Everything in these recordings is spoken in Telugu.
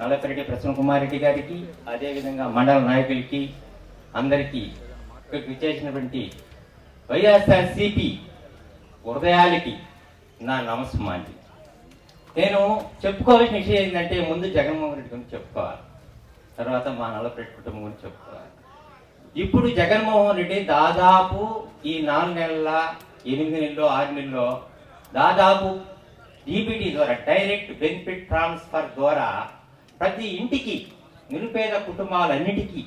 నల్లపరెడ్డి ప్రసన్న కుమార్ రెడ్డి గారికి అదేవిధంగా మండల నాయకులకి అందరికీ ఇక్కడికి విచ్చేసినటువంటి వైఎస్ఆర్సిపి హృదయాలకి నా నమస్మాంటి నేను చెప్పుకోవాల్సిన విషయం ఏంటంటే ముందు జగన్మోహన్ రెడ్డి గురించి చెప్పుకోవాలి. తర్వాత మా నల్లపరెడ్డి కుటుంబం గురించి చెప్పుకోవాలి. ఇప్పుడు జగన్మోహన్ రెడ్డి దాదాపు ఈ నాలుగు నెలల ఎనిమిది నెలలో ఆరు నెలలో దాదాపు డీబీటీ ద్వారా డైరెక్ట్ బెనిఫిట్ ట్రాన్స్ఫర్ ద్వారా ప్రతి ఇంటికి నిరుపేద కుటుంబాలన్నిటికీ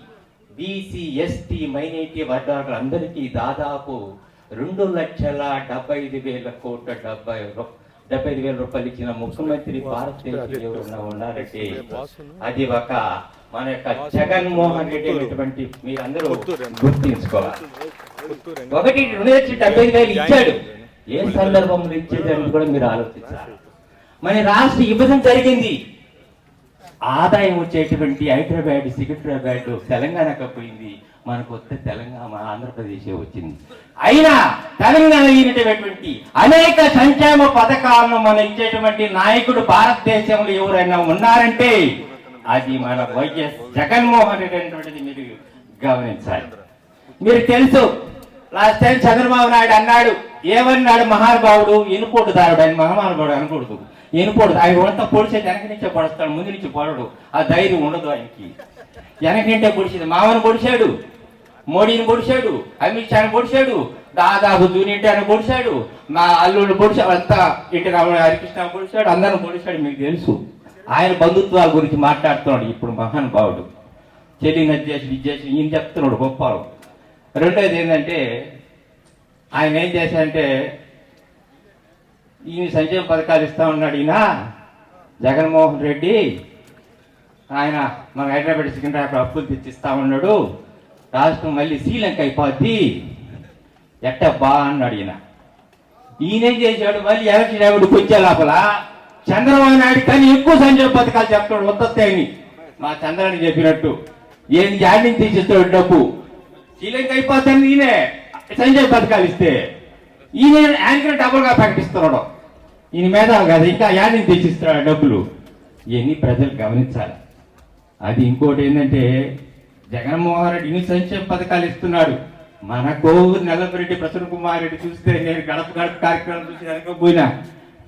బీసీ ఎస్టీ మైనారిటీ వర్గాలందరికీ దాదాపు రెండు లక్షల డెబ్బై ఐదు వేల కోట్ల డెబ్బై డెబ్బై ఐదు వేల రూపాయలు ఇచ్చిన ముఖ్యమంత్రి భారతదేశంలో ఉన్నారంటే అది ఒక మన యొక్క జగన్మోహన్ రెడ్డి అనేటువంటి మీరందరూ గుర్తించుకోవాలి. ఒకటి రెండు లక్షల డెబ్బై ఐదు వేలు ఇచ్చాడు. ఏ సందర్భంలో ఇచ్చేదని కూడా మీరు ఆలోచించాలి. మన రాష్ట్ర విభజన జరిగింది. ఆదాయం వచ్చేటువంటి హైదరాబాద్ సికింద్రాబాద్ తెలంగాణకు పోయింది మనకు వస్తే తెలంగాణ మన ఆంధ్రప్రదేశ్ వచ్చింది. అయినా తెలంగాణ అయినటువంటి అనేక సంక్షేమ పథకాలను మనం ఇచ్చేటువంటి నాయకుడు భారతదేశంలో ఎవరైనా ఉన్నారంటే అది మన వైఎస్ జగన్మోహన్ రెడ్డి అనేటువంటిది మీరు గమనించాలి. మీరు తెలుసు లాస్ట్ టైం చంద్రబాబు నాయుడు అన్నాడు ఏమన్నాడు మహానుభావుడు? ఎనుపోటుదారుడు అని మహానుభావుడు అనకూడదు. ఎనుపోడు ఆయన వంత పొడిచేది వెనక నుంచే పొడుస్తాడు ముందు నుంచి పొడడు. ఆ ధైర్యం ఉండదు ఆయనకి. వెనక నుంటే పొడిచేది. మామను పొడిచాడు మోడీని పొడిచాడు అమిత్ షాని పొడిచాడు దాదాపు జూనియర్ ఆయన పొడిచాడు మా అల్లుడు పొడిచాడు అంతా ఇంటి రాముడు హరికృష్ణ పొడిచాడు అందరం పొడిచాడు మీకు తెలుసు. ఆయన బంధుత్వాల గురించి మాట్లాడుతున్నాడు ఇప్పుడు మహానుభావుడు. చెల్లిని అది చేసి ఇది ఈయన చెప్తున్నాడు గొప్ప రెండోది ఏంటంటే ఆయన ఏం చేశాడంటే ఈయన సంక్షేమ పథకాలు ఇస్తా ఉన్నాడు ఈయన. జగన్మోహన్ రెడ్డి. ఆయన మన హైదరాబాద్ సికింద్రాబాద్ అప్పులు తెచ్చిస్తా ఉన్నాడు. రాష్ట్రం మళ్ళీ శ్రీలంక అయిపోద్ది. ఎట్ట బా అన్నాడు ఈయన. ఈయనేం చేశాడు మళ్ళీ ఎలక్షన్ ఎవడికి వచ్చే లోపల చంద్రబాబు నాయుడు కానీ ఎక్కువ సంక్షేమ పథకాలు చెప్తాడు వద్దని మా చంద్రాన్ని చెప్పినట్టు. ఏం యాడిని తీసిస్తాడు డబ్బు? శ్రీలంక అయిపోతాను ఈయనే. సంక్షేమ పథకాలు ఇస్తే. ఈయన యాంకర్ డబుల్గా ప్రకటిస్తున్నాడు. ఈయన మీద కాదు ఇంకా యాడిని తెచ్చిస్తున్నాడు డబ్బులు? ఇవన్నీ ప్రజలు గమనించాలి. అది ఇంకోటి ఏంటంటే జగన్మోహన్ రెడ్డి ఇన్ని సంక్షేమ పథకాలు ఇస్తున్నాడు. మన కోవూరు నల్లపరెడ్డి ప్రసన్న కుమార్ రెడ్డి చూస్తే నేను గడప గడప కార్యక్రమం చూసి వెనకపోయినా.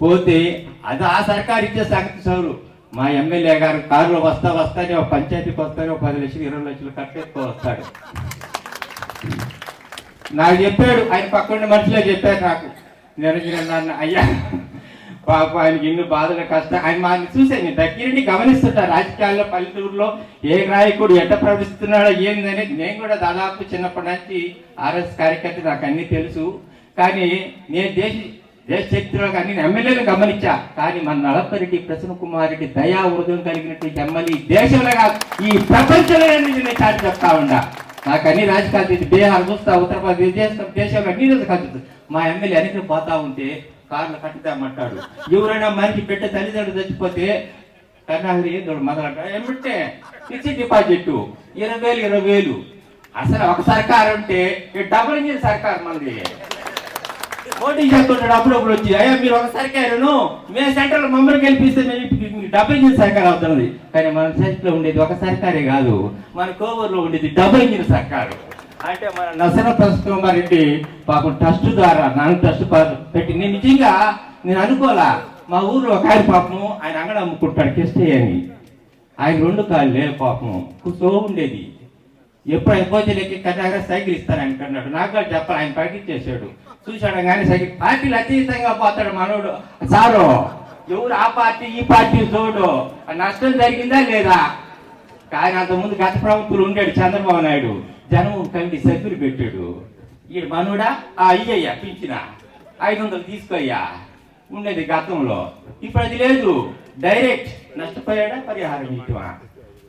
పోతే అది ఆ సర్కారు ఇచ్చే సంగతి సౌరు మా ఎమ్మెల్యే గారు కారులో వస్తా వస్తానే ఒక పంచాయతీకి వస్తానే ఒక పది లక్షలు ఇరవై లక్షలు కట్టేసుకో వస్తాడు. నాకు చెప్పాడు ఆయన పక్కన మనుషులే చెప్పారు నాకు. నిరంజన నాన్న అయ్యా. పాప ఆయనకి ఎన్ని బాధలు కష్టం ఆయన మా చూసే నేను దగ్గరుండి గమనిస్తుంటా. రాజకీయాల్లో పల్లెటూరులో ఏ నాయకుడు ఎట్ట ప్రవర్తిస్తున్నాడో ఏందని నేను కూడా దాదాపు చిన్నప్పటి నుంచి ఆర్ఎస్ కార్యకర్త నాకు అన్ని తెలుసు. కానీ నేను దేశ దేశ చరిత్రలో కానీ నేను ఎమ్మెల్యేలు గమనించా. కానీ మన నలపరెడ్డి ప్రసన్న కుమార్ రెడ్డి దయా ఉదయం కలిగినటువంటి ఎమ్మెల్యే దేశంలో కాదు ఈ ప్రపంచంలో నేను చాటి చెప్తా ఉండా నాకు అన్ని రాజకీయాలు బీహార్ చూస్తా ఉత్తరప్రదేశ్ దేశంలో అన్ని రాజకీయాలు మా ఎమ్మెల్యే అనికి పోతా ఉంటే కార్లు కట్టుదామంటాడు. ఎవరైనా మనిషి పెట్టే తల్లిదండ్రులు చచ్చిపోతే కర్ణాహరి ఏదో మొదలట ఏమిటే ఫిక్స్డ్ డిపాజిట్ ఇరవై వేలు ఇరవై వేలు అసలు ఒక సర్కారు ఉంటే ఈ డబుల్ ఇంజిన్ సర్కారు మనది. పోటీ చేస్తుంటాడు అప్పుడప్పుడు వచ్చి అయ్యా మీరు ఒక సర్కారును మేము సెంట్రల్ మమ్మల్ని గెలిపిస్తే మేము మీకు డబుల్ ఇంజిన్ సర్కార్ అవుతున్నది. కానీ మన సెంట్లో ఉండేది ఒక సర్కారే కాదు. మన కోవూరులో ఉండేది డబుల్ ఇంజిన్ సర్కారు. అంటే మన నసన కుమార్ రెడ్డి పాపం ట్రస్ట్ ద్వారా నాన్న ట్రస్ట్ పెట్టి నేను నిజంగా నేను అనుకోలా మా ఊర్లో ఒక ఆయన పాపము ఆయన అంగడ అమ్ముకుంటాడు కిస్తే అని. ఆయన రెండు కాళ్ళు లేవు పాపము కూర్చో ఉండేది. ఎప్పుడు అయిపోతే లెక్క కట్టాగా సైకిల్ ఇస్తాను అన్నాడు. నాకు కూడా చెప్పాలి ఆయన ప్రకటించేశాడు చూశాడు కానీ సైకిల్ పార్టీలు అతీతంగా పోతాడు మనోడు. సారు ఎవరు ఆ పార్టీ ఈ పార్టీ చూడు. ఆ నష్టం జరిగిందా లేదా? కానీ అంతకుముందు గత ప్రభుత్వం ఉండాడు చంద్రబాబు నాయుడు. జనం కమిటీ సభ్యులు పెట్టాడు. ఈడు మనుడా? ఆ ఇయ్యయ్యా పిలిచిన. ఐదు వందలు తీసుకోయ్యా. ఉండేది గతంలో. ఇప్పుడు అది లేదు. డైరెక్ట్ నష్టపోయాడా? పరిహారం ఇటువా?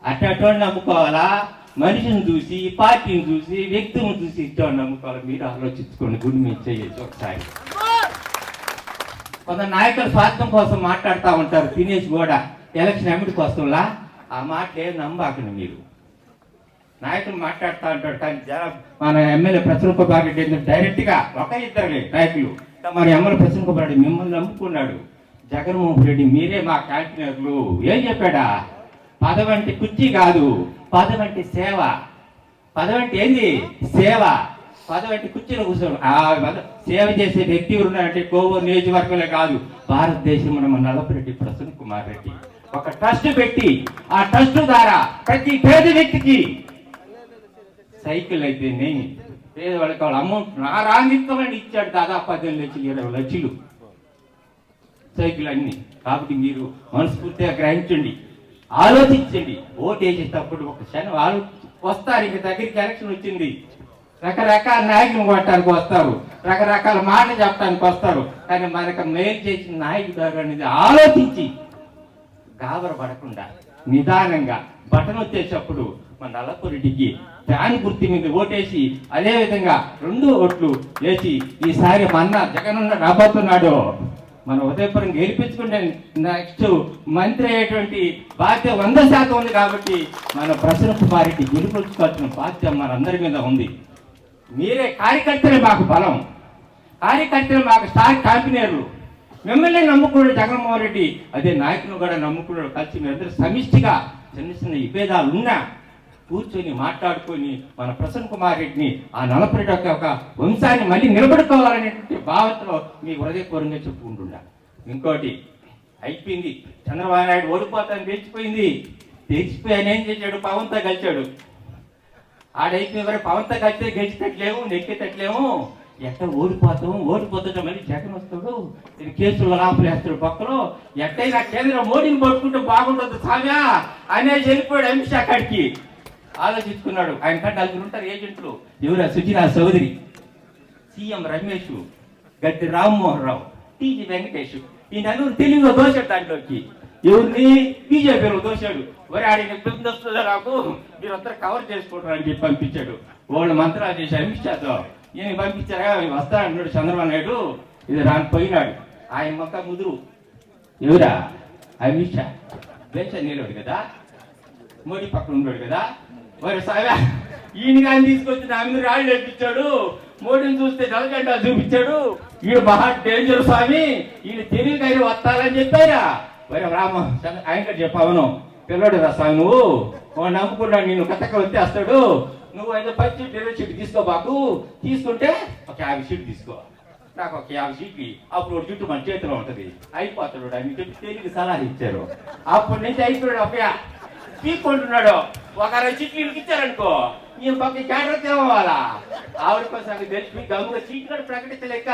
అట్టటువంటి నమ్ముకోవాలా? మనిషిని చూసి పార్టీని చూసి వ్యక్తిని చూసి ఇష్టం నమ్ముకోవాలి మీరు ఆలోచించుకోండి గుడి మీద చేయొచ్చు ఒకసారి. కొంత నాయకులు స్వార్థం కోసం మాట్లాడుతూ ఉంటారు. తినేసి కూడా ఎలక్షన్ ఎమిటి కోసంలా ఆ మాట నమ్మకండి మీరు. నాయకులు మాట్లాడుతూ ఉంటారు. కానీ మన ఎమ్మెల్యే ప్రసన్న కుమార్ రెడ్డి ఏంటంటే డైరెక్ట్గా ఒక ఇద్దరు నాయకులు. మన ఎమ్మెల్యే ప్రసన్న మిమ్మల్ని నమ్ముకున్నాడు. జగన్మోహన్ రెడ్డి మీరే మా క్యాంటీనర్లు ఏం చెప్పాడా? పదవంటి కుర్చీ కాదు. పదవంటి సేవ. పదవంటి ఏంది? సేవ. పదవంటి కుర్చీలో కూర్చోడు ఆ పద- సేవ చేసే వ్యక్తి ఉన్నారంటే కోవూరు నియోజకవర్గంలో కాదు. భారతదేశంలో మన నలపరెడ్డి ప్రసన్న కుమార్ రెడ్డి. ఒక ట్రస్ట్ పెట్టి ఆ ట్రస్ట్ ద్వారా ప్రతి పేద వ్యక్తికి సైకిల్ అయితేనే పేదవాళ్ళకి వాళ్ళ అమౌంట్ నారాంగితమని ఇచ్చాడు దాదాపు పద్దెనిమిది లక్షలు ఇరవై లక్షలు సైకిల్ అన్ని కాబట్టి మీరు మనస్ఫూర్తిగా గ్రహించండి. ఆలోచించండి. ఓటు వేసేటప్పుడు ఒక క్షణం ఆలో వస్తారు. ఇంక దగ్గరికి ఎలక్షన్ వచ్చింది. రకరకాల నాయకులు కొట్టడానికి వస్తారు. రకరకాల మాటలు చెప్పడానికి వస్తారు. కానీ మనకు మేలు చేసిన నాయకుడు అనేది ఆలోచించి గాబర పడకుండా నిదానంగా బటన్ వచ్చేటప్పుడు మన నల్లపూరిటికి దాని గుర్తు మీద ఓటేసి అదే విధంగా రెండు ఓట్లు వేసి ఈసారి మన జగన్ రాబోతున్నాడు. మన ఉదయపురం గెలిపించుకుంటే నెక్స్ట్ మంత్రి అయ్యేటువంటి బాధ్యత వంద శాతం ఉంది కాబట్టి మన ప్రసన్న కుమారికి గెలిపించుకోవాల్సిన బాధ్యత మనందరి మీద ఉంది. మీరే కార్యకర్తలే మాకు బలం. కార్యకర్తలు మాకు స్టార్ కాంపినీర్లు. మిమ్మల్ని నమ్ముకున్నాడు జగన్మోహన్ రెడ్డి. అదే నాయకులు కూడా నమ్ముకున్నాడు. కలిసి మీరందరూ సమిష్టిగా చిన్న చిన్న విభేదాలు ఉన్నా కూర్చొని మాట్లాడుకొని మన ప్రసన్న కుమార్ రెడ్డిని ఆ నలభై యొక్క ఒక వంశాన్ని మళ్ళీ నిలబెట్టుకోవాలనేటువంటి భావనలో మీ హృదయపూర్వంగా చెప్పుకుంటున్నా. ఇంకోటి అయిపోయింది. చంద్రబాబు నాయుడు ఓడిపోతాను తెచ్చిపోయింది తెచ్చిపోయి ఆయన ఏం చేశాడు? పవన్తో కలిశాడు. ఆడైతే మరి పవన్తో కలిస్తే గెలిచేటట్లేము నెక్కేటట్లేము ఎట్ట ఓడిపోతాం ఓడిపోతుంటే మళ్ళీ జగన్ వస్తాడు. ఇది కేసులు లాపలేస్తాడు పక్కలో ఎట్టయినా కేంద్రం మోడీని పట్టుకుంటే బాగుంటుంది సామ్యా. అనేసి వెళ్ళిపోయాడు అమిత్ షా అక్కడికి ఆలోచించుకున్నాడు ఆయన కంటే నలుగురు ఉంటారు ఏజెంట్లు. ఎవరా? సుజనా చౌదరి సీఎం రమేష్ గడ్డి రామ్మోహన్ రావు టీజీ వెంకటేష్. ఈ నలుగురు తెలుగులో దోశాడు దాంట్లోకి. ఎవరిని? బీజేపీలో దోశాడు మరి ఆడిన ఇబ్బంది వస్తుందో నాకు? మీరందరూ కవర్ చేసుకుంటారు అని చెప్పి పంపించాడు. వాళ్ళు మంత్రాలు చేసి అమిత్ షాతో ఈయన పంపించారా? వస్తాడన్నాడు చంద్రబాబు నాయుడు. ఇది రాని పోయినాడు. ఆయన మొక్క ముదురు. ఎవరా? అమిత్ షా. దేశ నిలబడు కదా? మోడీ పక్కన ఉన్నాడు కదా? మరి సాగా ఈయన కానీ తీసుకొచ్చి నా మీద రాళ్ళు నేర్పించాడు మోడీని చూస్తే నలగంట చూపించాడు. ఈయన మహా డేంజర్ స్వామి. ఈయన తెలివికైనా వస్తారని చెప్పారా? మరి రామ ఆయన చెప్పావను. పిల్లడు రా స్వామి నువ్వు. వాడు నమ్ముకున్నాడు నేను కథక వచ్చేస్తాడు. నువ్వు అయితే పచ్చి డెలివరీ షీట్ తీసుకో బాకు తీసుకుంటే ఒక యాభై షీట్ తీసుకో. నాకు ఒక యాభై సీట్లు అప్పుడు వాడి జుట్టు మన చేతిలో ఉంటది. అయిపోతాడు అని చెప్పి తెలివి సలహా ఇచ్చారు. అప్పటి నుంచి అయిపోయాడు అప్పయ్య. పీక్కుంటున్నాడు. ఒక అరవై సీట్లు వీళ్ళకి ఇచ్చారనుకో పక్క జాగ్రత్త ఇవ్వాలా ఆవిడ కోసం తెలిపి గమ్ముగా సీట్లు కూడా ప్రకటించలేక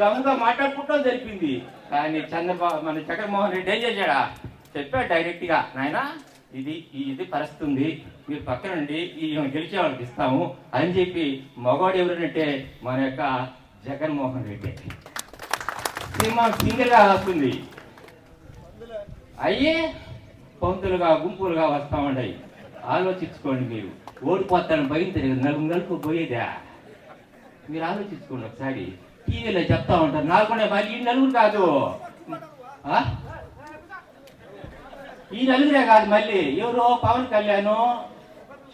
గమ్ముగా మాట్లాడుకుంటాం జరిపింది. కానీ చంద్రబాబు మన జగన్మోహన్ రెడ్డి ఏం చేశాడా? చెప్పాడు డైరెక్ట్గా నాయన ఇది ఇది పరిస్థితుంది మీరు పక్కన నుండి ఈ గెలిచే వాళ్ళకి ఇస్తాము. అని చెప్పి మగవాడు ఎవరంటే మన యొక్క జగన్మోహన్ రెడ్డి. సినిమా సింగిల్గా వస్తుంది అయ్యే పంతులుగా గుంపులుగా వస్తా ఉన్నాయి ఆలోచించుకోండి మీరు. ఓడిపోతాను భయం తెలియదు. నలుగు నలుపు పోయేదా? మీరు ఆలోచించుకోండి ఒకసారి. టీవీలో చెప్తా ఉంటారు. నాలుగునే మళ్ళీ ఈ నలుగురు కాదు. ఆ? ఈ నలుగురే కాదు మళ్ళీ. ఎవరో పవన్ కళ్యాణ్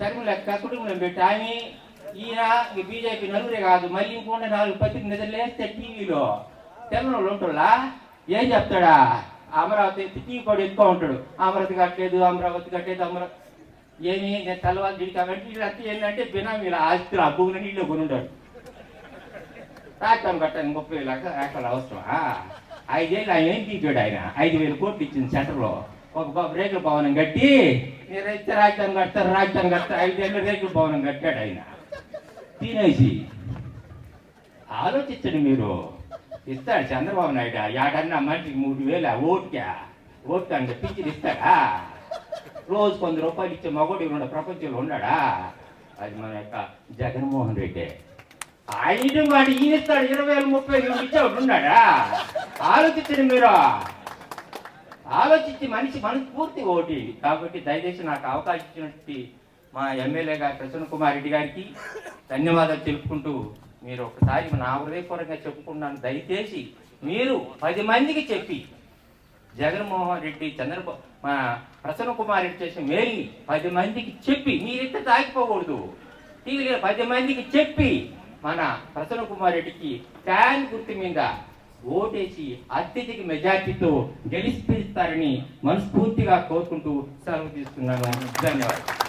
షర్మిల కుటుంబం పెట్టి ఆమె ఈయన బీజేపీ నలుగురే కాదు. మళ్ళీ ఇంకొండ నాలుగు పత్రిక నిద్రలేస్తే టీవీలో తెల్లనోళ్ళు ఉంటుల్లా ఏం చెప్తాడా? అమరావతి టీవీ కూడా ఎక్కువ ఉంటాడు. అమరావతి కట్టలేదు అమరావతి కట్టలేదు అమరావతి ఏమి నేను తెల్లవారు దిడి కాబట్టి వీళ్ళంతా ఏంటంటే బినామీల ఆస్తులు ఆ నీళ్ళు కొని ఉంటాడు రాజ్యం కట్టడానికి ముప్పై వేల ఎకరాలు అవసరమా? ఐదేళ్ళు ఆయన ఏం తీసాడు ఆయన? ఐదు వేల కోట్లు ఇచ్చింది సెంటర్లో. ఒక రేకుల భవనం కట్టి మీరు అయితే రాజధాని కడతారు రాజధాని కడతారు ఐదేళ్ళు రేకుల భవనం కట్టాడు ఆయన. తినేసి. ఆలోచించండి మీరు. ఇస్తాడు చంద్రబాబు నాయుడు. ఏడన్నా మనిషికి మూడు వేల ఓటుకా ఓటుకా అంటే పిచ్చిలు ఇస్తాడా? రోజు కొంత రూపాయలు ఇచ్చే మగోడు ఉన్న ప్రపంచంలో ఉన్నాడా? అది మన యొక్క జగన్మోహన్ రెడ్డి. ఆయన వాడు ఈయన ఇస్తాడు ఇరవై వేలు ముప్పై వేలు ఇచ్చేవాడు ఉన్నాడా? ఆలోచించండి మీరు. ఆలోచించి మనిషి మనస్ఫూర్తి ఓటి. కాబట్టి దయచేసి నాకు అవకాశం ఇచ్చినట్టు మా ఎమ్మెల్యే గారు ప్రసన్న కుమార్ రెడ్డి గారికి ధన్యవాదాలు తెలుపుకుంటూ మీరు ఒకసారి నా హృదయపూర్వకంగా చెప్పుకున్నాను దయచేసి మీరు పది మందికి చెప్పి జగన్మోహన్ రెడ్డి చంద్రబాబు మా ప్రసన్న కుమార్ రెడ్డి చేసిన మేల్ని పది మందికి చెప్పి మీరిద్దరు తాగిపోకూడదు. టీవీ పది మందికి చెప్పి మన ప్రసన్న కుమార్ రెడ్డికి ఫ్యాన్ గుర్తు మీద ఓటేసి అత్యధిక మెజార్టీతో గెలిపిస్తారని మనస్ఫూర్తిగా కోరుకుంటూ సెలవు తీసుకున్నాను. ధన్యవాదాలు.